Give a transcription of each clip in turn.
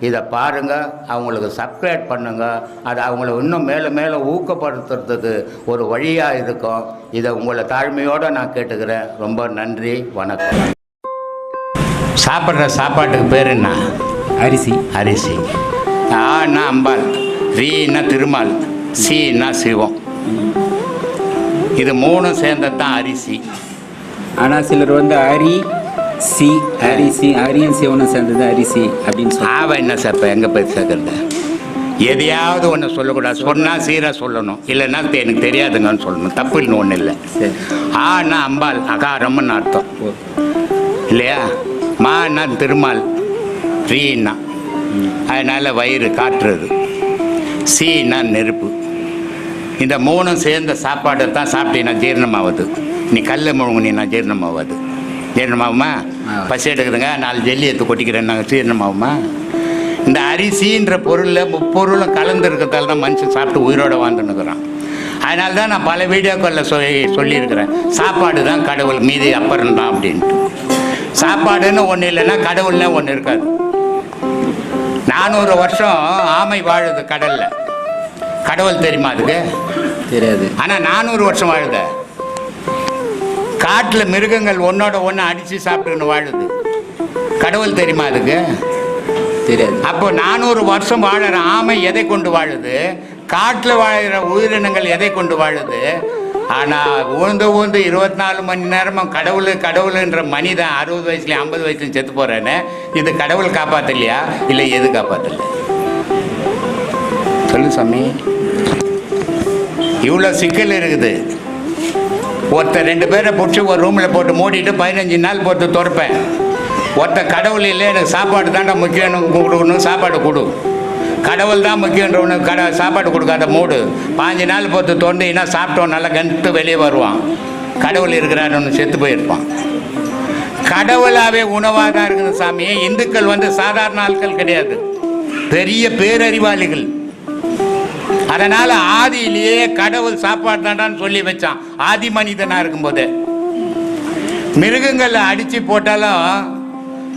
இதை பாருங்க அவங்களுக்கு சப்ஸ்கிரைப் பண்ணுங்க. அது அவங்கள இன்னும் மேலே மேலே ஊக்கப்படுத்துறதுக்கு ஒரு வழியாக இருக்கும். இதை உங்களை தாழ்மையோடு நான் கேட்டுக்கிறேன். ரொம்ப நன்றி வணக்கம். சாப்பிட்ற சாப்பாட்டுக்கு பேர் என்ன? அரிசி. அரிசி. ஆனா அம்பாள். ரீனா திருமால். சீனா சிவம். இது மூணும் சேர்ந்தது தான் அரிசி. ஆனால் சிலர் வந்து அரி சி அரிசி அரியும் சிவனும் சேர்ந்தது அரிசி அப்படின்னு சொல்லி ஆவ என்ன சேர்ப்ப எங்கே போய் சேர்க்கறது? எதையாவது ஒன்று சொல்லக்கூடாது. சொன்னால் சீராக சொல்லணும். இல்லைன்னா எனக்கு தெரியாதுங்கன்னு சொல்லணும். தப்பு இல்லை ஒன்றும் இல்லை. சரி. ஆனா அம்பாள் அகாரம்னு அர்த்தம். இல்லையா? மானா திருமால். ரீனா அதனால் வயிறு காட்டுறது சீனா நெருப்பு. இந்த மூணும் சேர்ந்த சாப்பாடை தான் சாப்பிட்டீங்கன்னா ஜீரணமாகுது நீ கல்லை முழுங்குனீங்கன்னா ஜீரணமாகாது ஜீரணமாகுமா. பசி எடுக்குதுங்க நாலு ஜல்லி எடுத்து கொட்டிக்கிறேன் நாங்கள் ஜீரணமாகுமா இந்த அரிசின்ற பொருளில் முப்பொருளும் கலந்து இருக்கிறதால தான் மனுஷன் சாப்பிட்டு உயிரோட வாழ்ந்துன்னுக்குறான் அதனால தான் நான் பல வீடியோக்களில் சொல்லி சொல்லியிருக்கிறேன். சாப்பாடு தான் கடவுள் மீதி அப்புறம் தான் அப்படின்ட்டு. சாப்பாடுன்னு ஒன்று இல்லைன்னா கடவுள்னே ஒன்று இருக்காது. நானூறு வருஷம் ஆமை வாழுது கடல்ல. கடவுள் தெரியுமா அதுக்கு? தெரியாது. ஆனால் நானூறு வருஷம் வாழுத. காட்டில் மிருகங்கள் ஒன்னோட ஒன்று அடித்து சாப்பிட்டுன்னு வாழுது. கடவுள் தெரியுமா அதுக்கு? தெரியாது. அப்போ நானூறு வருஷம் வாழற ஆமை எதை கொண்டு வாழுது? காட்டில் வாழுற உயிரினங்கள் எதை கொண்டு வாழுது? ஆனால் ஊழ்ந்து ஊழ்ந்து இருபத்தி நாலு மணி நேரமும் கடவுள் கடவுளுன்ற மனிதன் அறுபது வயசுலையும் ஐம்பது வயசுலையும் செத்து போகிறேன்னு இது கடவுள் காப்பாற்றலையா இல்லை எது காப்பாற்றல சொல்லு சாமி. இவ்வளோ சிக்கல் இருக்குது. ஒருத்தர் ரெண்டு பேரை பிடிச்சி ஒரு ரூமில் போட்டு மூடிட்டு பதினஞ்சு நாள் போட்டு துறப்பேன். ஒருத்தர் கடவுள் இல்லை எனக்கு சாப்பாடு தாண்டா முக்கியம் கொடுக்கணும் சாப்பாடு கொடு. கடவுள் தான் முக்கியன்றவனுக்கு கட சாப்பாடு கொடுக்காத மூடு. பாஞ்சு நாள் போட்டு தொண்டீங்கன்னா சாப்பிட்டோம் நல்லா கண்டு வெளியே வருவான். கடவுள் இருக்கிறாருன்னு செத்து போயிருப்பான். கடவுளாகவே உணவாக தான் இருக்குது சாமி. இந்துக்கள் வந்து சாதாரண ஆட்கள் கிடையாது. பெரிய பேரறிவாளிகள். அதனால ஆதியிலேயே கடவுள் சாப்பாடு தாண்டான்னு சொல்லி வச்சான். ஆதி மனிதனா இருக்கும்போது. மிருகங்களை அடிச்சு போட்டாலும்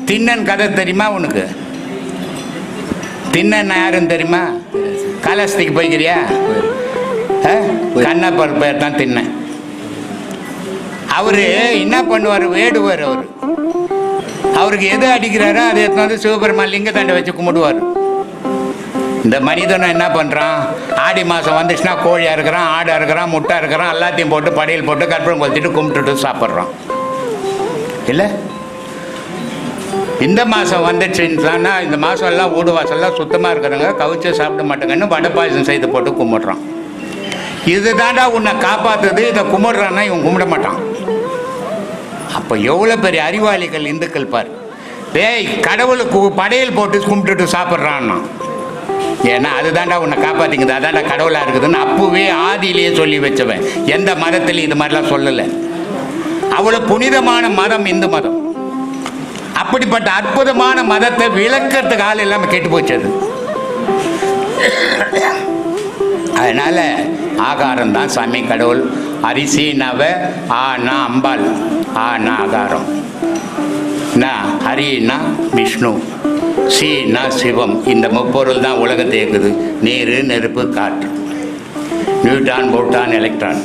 திண்ணன் கதை தெரியுமா உனக்கு? திண்ணன் யாருன்னு தெரியுமா? காலஸ்திக்கு போய்க்கிறியா? கண்ணப்பர் பேர் தான் திண்ணன் அவரு என்ன பண்ணுவார்? வேடுவார் அவர். அவருக்கு எது அடிக்கிறாரோ அதை எடுத்துன்னு வந்து சிவபெருமான் லிங்கத்தாண்டை வச்சு கும்பிடுவார். இந்த மனிதனும் என்ன பண்ணுறான் ஆடி மாதம் வந்துச்சுன்னா கோழியாக இருக்கிறான் ஆடாக இருக்கிறான் முட்டை இருக்கிறான் எல்லாத்தையும் போட்டு படையல் போட்டு கற்பூரம் கொளுத்திட்டு கும்பிட்டுட்டு சாப்பிட்றான். இல்லை? இந்த மாதம் வந்துச்சுன்னா இந்த மாதம் எல்லாம் வீடு வாசல்லாம் சுத்தமாக இருக்கிறவங்க கவிச்சு சாப்பிட மாட்டாங்கன்னு வடை பாயசம் செய்து போட்டு கும்பிட்றான். இது தாண்டா உன்னை காப்பாற்றுது இதை கும்பிட்றான்னா இவன் கும்பிட மாட்டான். அப்போ எவ்வளோ பெரிய அறிவாளிகள் இந்துக்கள் பார். டேய் கடவுளுக்கு படையல் போட்டு கும்பிட்டுட்டு சாப்பிட்றான்னா. ஏன்னா அதுதான்டா உன்னை காப்பாற்றிக்குது அதான்டா கடவுளாக இருக்குதுன்னு அப்போவே ஆதியிலேயே சொல்லி வச்சவன். எந்த மதத்துலையும் இது மாதிரிலாம் சொல்லலை. அவ்வளோ புனிதமான மதம் இந்து மதம். அப்படிப்பட்ட அற்புதமான மதத்தை விளக்கறதுக்கு ஆள் இல்லாமல் கெட்டு போச்சது அது. அதனால ஆகாரம் தான் சாமி கடவுள். அரிசி நவ ஆனா அம்பாள். ஆனா ஆகாரம். நான் ஹரினா விஷ்ணு. சீனா சிவம். இந்த முப்பொருள் தான் உலகத்தை இயக்குது. நீர் நெருப்பு காற்று. நியூட்டான் போட்டான் எலக்ட்ரான்.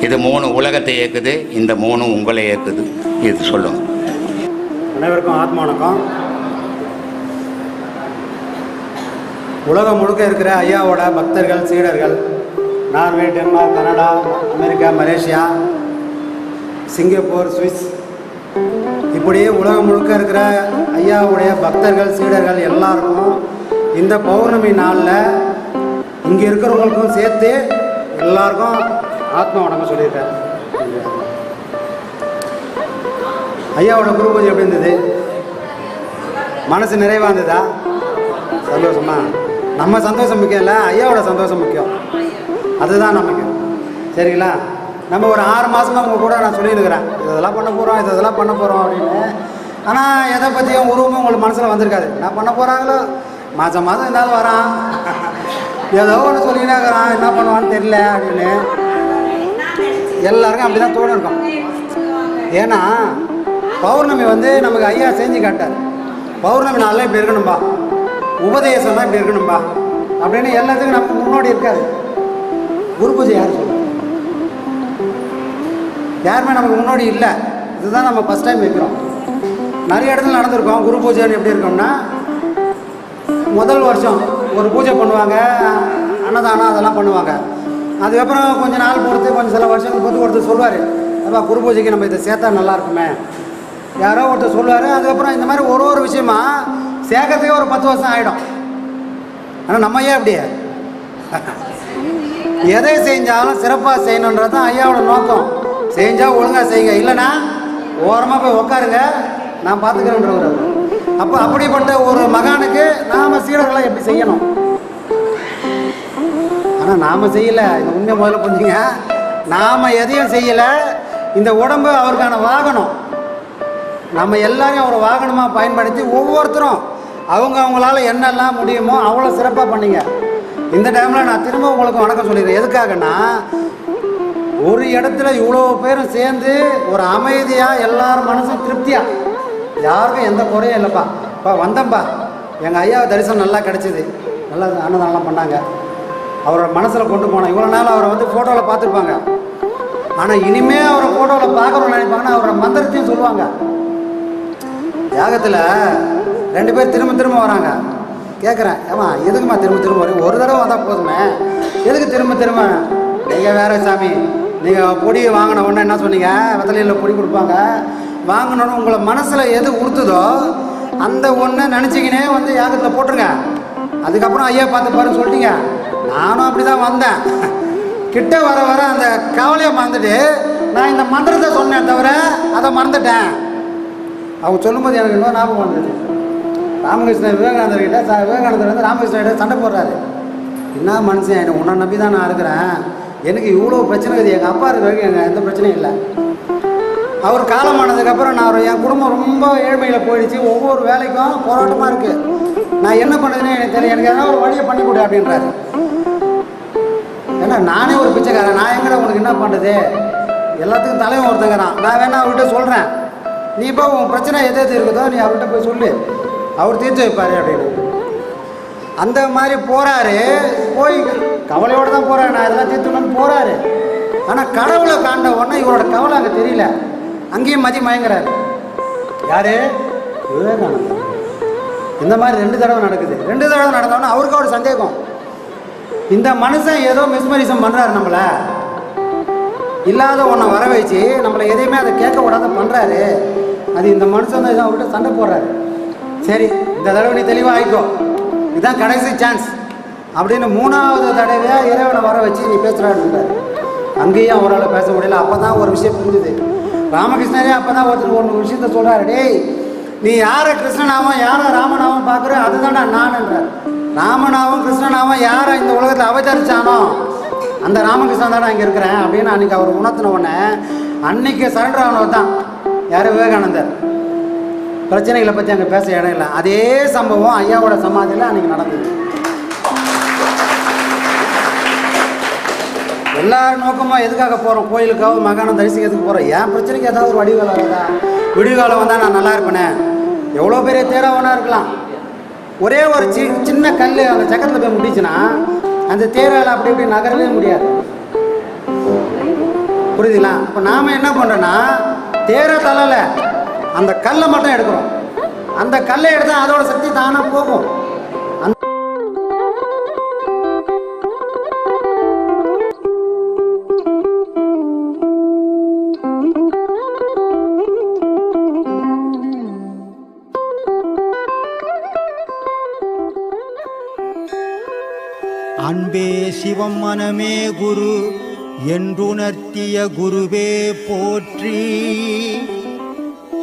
இது மூணு உலகத்தை இயக்குது. இந்த மூணு உங்களை இயக்குது. இது சொல்லும் அனைவருக்கும் ஆத்மா வணக்கம். உலகம் முழுக்க இருக்கிற ஐயாவோட பக்தர்கள் சீடர்கள் Norway Denmark Canada America Malaysia Singapore Swiss இப்படியே உலகம் முழுக்க இருக்கிற ஐயாவுடைய பக்தர்கள் சீடர்கள் எல்லாருக்கும் இந்த பௌர்ணமி நாளில் இங்கே இருக்கிறவங்களுக்கும் சேர்த்து எல்லாருக்கும் ஆத்மா வணக்கம் சொல்லியிருக்கேன் ஐயாவோட குரு பூஜை எப்படி இருந்தது? மனசு நிறைவாக இருந்ததா? சந்தோஷமா? நம்ம சந்தோஷம் முக்கியம் இல்லை ஐயாவோட சந்தோஷம் முக்கியம். அதுதான் நமக்கு சரிங்களா? நம்ம ஒரு ஆறு மாதமாக உங்கள் கூட நான் சொல்லியிருக்கிறேன். இதெல்லாம் பண்ண போகிறோம் இதெல்லாம் பண்ண போகிறோம் அப்படின்னு. ஆனால் எதை பற்றியும் உருவமும் உங்களுக்கு மனசில் வந்திருக்காது. நான் பண்ண போகிறாங்களோ மாதம் மாதம் இருந்தாலும் வரான். ஏதோ ஒன்று சொல்லிக்கிட்டே இருக்கிறான். என்ன பண்ணுவான்னு தெரியல அப்படின்னு. எல்லாருக்கும் அப்படி தான் தோணும் இருக்கும். ஏன்னா பௌர்ணமி வந்து நமக்கு ஐயா செஞ்சு காட்டார். பௌர்ணமி நாளில் இப்படி இருக்கணும்பா. உபதேசம் தான் இப்படி இருக்கணும்பா. அப்படின்னு எல்லாத்துக்கும் நமக்கு முன்னோடி இருக்காது குரு பூஜை யார் சொல்லுவாங்க யாருமே நமக்கு முன்னோடி இல்லை. இதுதான் நம்ம ஃபஸ்ட் டைம் வைக்கிறோம். நிறைய இடத்துல நடந்திருக்கோம். குரு பூஜைன்னு எப்படி இருக்கோம்னா முதல் வருஷம் ஒரு பூஜை பண்ணுவாங்க அன்னதானம் அதெல்லாம் பண்ணுவாங்க. அதுக்கப்புறம் கொஞ்சம் நாள் பொறுத்து கொஞ்சம் சில வருஷங்கள் பொறுத்து ஒருத்தர் சொல்லுவார் அப்பா குரு பூஜைக்கு நம்ம இதை சேர்த்தா நல்லா இருக்குமே. யாரோ ஒருத்தர் சொல்லுவார் அதுக்கப்புறம் இந்த மாதிரி ஒரு ஒரு விஷயமா சேர்க்கறதுக்கே ஒரு பத்து வருஷம் ஆகிடும் ஆனால் நம்ம ஏன் அப்படியே எதை செஞ்சாலும் சிறப்பாக செய்யணுன்றது தான் ஐயாவோட நோக்கம். செஞ்சால் ஒழுங்காக செய்யுங்க. இல்லைன்னா ஓரமாக போய் உக்காருங்க. நான் பார்த்துக்கிறேன்றவர் அவர். அப்போ அப்படிப்பட்ட ஒரு மகானுக்கு நாம் சீடர்களை எப்படி செய்யணும்? ஆனால் நாம் செய்யலை. இந்த உண்மை முதல்ல புரிஞ்சுங்க. நாம் எதையும் செய்யலை. இந்த உடம்பு அவருக்கான வாகனம். நம்ம எல்லாரையும் ஒரு வாகனமாக பயன்படுத்தி ஒவ்வொருத்தரும் அவங்க அவங்களால என்னெல்லாம் முடியுமோ அவ்வளோ சிறப்பாக பண்ணீங்க. இந்த டைமில் நான் திரும்ப உங்களுக்கு வணக்கம் சொல்லிடுறேன். எதுக்காகன்னா ஒரு இடத்துல இவ்வளோ பேரும் சேர்ந்து ஒரு அமைதியாக எல்லாரும் மனசும் திருப்தியாக யாருக்கும் எந்த குறையும் இல்லைப்பா. இப்போ வந்தேன்ப்பா எங்கள் ஐயா தரிசனம் நல்லா கிடச்சிது. நல்லா அன்னதானம்லாம் பண்ணாங்க. அவரோட மனசில் கொண்டு போனேன். இவ்வளோ நாள் அவரை வந்து ஃபோட்டோவில் பார்த்துருப்பாங்க. ஆனால் இனிமே அவரை ஃபோட்டோவில் பார்க்கணும்னு நினைப்பாங்கன்னா அவரோட மந்திரத்தையும் சொல்லுவாங்க. யாகத்தில் ரெண்டு பேர் திரும்ப திரும்ப வராங்க. கேட்குறேன் ஏமா எதுக்குமா திரும்ப திரும்ப வரீங்க ஒரு தடவை வந்தால் போதுமே. எதுக்கு திரும்ப திரும்ப? நீங்கள் வேற சாமி. நீங்கள் பொடி வாங்கின உடனே என்ன சொன்னீங்க? வெத்தலையில் பொடி கொடுப்பாங்க. வாங்கினோன்னு உங்களை மனசில் எது உறுத்துதோ அந்த ஒன்றை நினச்சிக்கினே வந்து யாகத்தில் போட்டுருங்க. அதுக்கப்புறம் ஐயா பார்த்து பாருன்னு சொல்லிட்டீங்க. நானும் அப்படி தான் வந்தேன். கிட்ட வர வர அந்த கவலையை மறந்துட்டு நான் இந்த மந்திரத்தை சொன்னேன் தவிர அதை மறந்துட்டேன். அவங்க சொல்லும்போது எனக்கு இன்னும் ஞாபகம் வந்தது. ராமகிருஷ்ணன் விவேகானந்தர் கிட்ட விவேகானந்தர் வந்து ராமகிருஷ்ணன் கிட்ட சண்டை போடுறாரு. என்ன மனுஷன் என்னை உன்னை நம்பி தான் நான் இருக்கிறேன். எனக்கு இவ்வளோ பிரச்சனை இருக்குது. எங்கள் அப்பா இருக்கிற வரைக்கும் எனக்கு எந்த பிரச்சனையும் இல்லை. அவர் காலமானதுக்கப்புறம் நான் என் குடும்பம் ரொம்ப ஏழ்மையில் போயிடுச்சு. ஒவ்வொரு வேலைக்கும் போராட்டமாக இருக்குது நான் என்ன பண்ணுறதுன்னு எனக்கு தெரியல. எனக்கு எதனா ஒரு வழியை பண்ணி கொடு அப்படின்றாரு. ஏன்னா நானே ஒரு பிச்சைக்காரன். நான் எங்கடா உனக்கு என்ன பண்ணுறது எல்லாத்துக்கும் தலைவன் ஒருத்தங்கிறான் நான் வேணா அவர்கிட்ட சொல்கிறேன் நீ இப்போ உன் பிரச்சனை எது எது இருக்குதோ நீ அவர்கிட்ட போய் சொல்லு. அவர் தீர்த்து வைப்பார் அப்படின்னு. அந்த மாதிரி போகிறாரு போய் கவலையோடு தான் போகிறாரு நான் இதெல்லாம் தீர்த்துணும்னு போகிறாரு ஆனால் கடவுளை காண்ட உடனே இவரோட கவலை அங்கே தெரியல. அங்கேயும் மதி மயங்குறாரு. யாரு? விவேகானந்தர். இந்த மாதிரி ரெண்டு தடவை நடக்குது. ரெண்டு தடவை நடந்தோன்னா அவருக்கு ஒரு சந்தேகம். இந்த மனுஷன் ஏதோ மிஸ்மரிசம் பண்ணுறாரு நம்மளை. இல்லாத ஒன்றை வர வச்சு நம்மளை எதையுமே அதை கேட்க விடாத பண்ணுறாரு அது இந்த மனுஷன் தான் அவர்கிட்ட சண்டை போடுறாரு. சரி இந்த தடவை நீ தெளிவாக ஆயிக்கும் இதுதான் கடைசி சான்ஸ் அப்படின்னு மூணாவது தடவையாக இறைவனை வர வச்சு நீ பேசுகிறாருன்றார் அங்கேயும் அவரால் பேச முடியல. அப்போ தான் ஒரு விஷயம் புரிஞ்சுது. ராமகிருஷ்ணரே அப்போ தான் ஒருத்தர் ஒன்று விஷயத்த சொல்கிறாரு டேய் நீ யாரை கிருஷ்ணனாவும் யாரை ராமனாவும் பார்க்குற? அதுதான்டா நானுன்றார். ராமனாவும் கிருஷ்ணனாவும் யாரை இந்த உலகத்தில் அவதரிச்சானோ? அந்த ராமகிருஷ்ணன் தான் நான் இங்கே இருக்கிறேன் அப்படின்னு அன்றைக்கி அவர் உணர்த்தின உடனே அன்னைக்கு சரண்டர் ஆனவர் தான். யார் விவேகானந்தர்? பிரச்சனைகளை பற்றி அங்கே பேச இடம் இல்லை. அதே சம்பவம் ஐயாவோட சமாதியில் அன்றைக்கி நடந்தது. எல்லார் நோக்கமும் எதுக்காக போகிறோம் கோயிலுக்காக மகானம் தரிசிக்கிறதுக்கு போகிறோம் என் பிரச்சனைக்கு ஏதாவது ஒரு வடிகாலம் வருதா விடிகாலம் வந்தால் நான் நல்லா இருப்பேனே. எவ்வளோ பெரிய தேராவனா இருக்கலாம். ஒரே ஒரு சி சின்ன கல் அந்த சக்கரத்தில் போய் முடிச்சுன்னா அந்த தேரால் அப்படி இப்படி நகரவே முடியாது. புரியுதுங்களா? இப்போ நாம் என்ன பண்ணுறோன்னா தேரை தள்ளல அந்த கல்லை மட்டும் எடுக்கிறோம் அந்த கல்லை எடுத்தால் அதோட சக்தி தானாக போகும். அன்பே சிவம் மனமே குரு என்றுணர்த்திய குருவே போற்றி.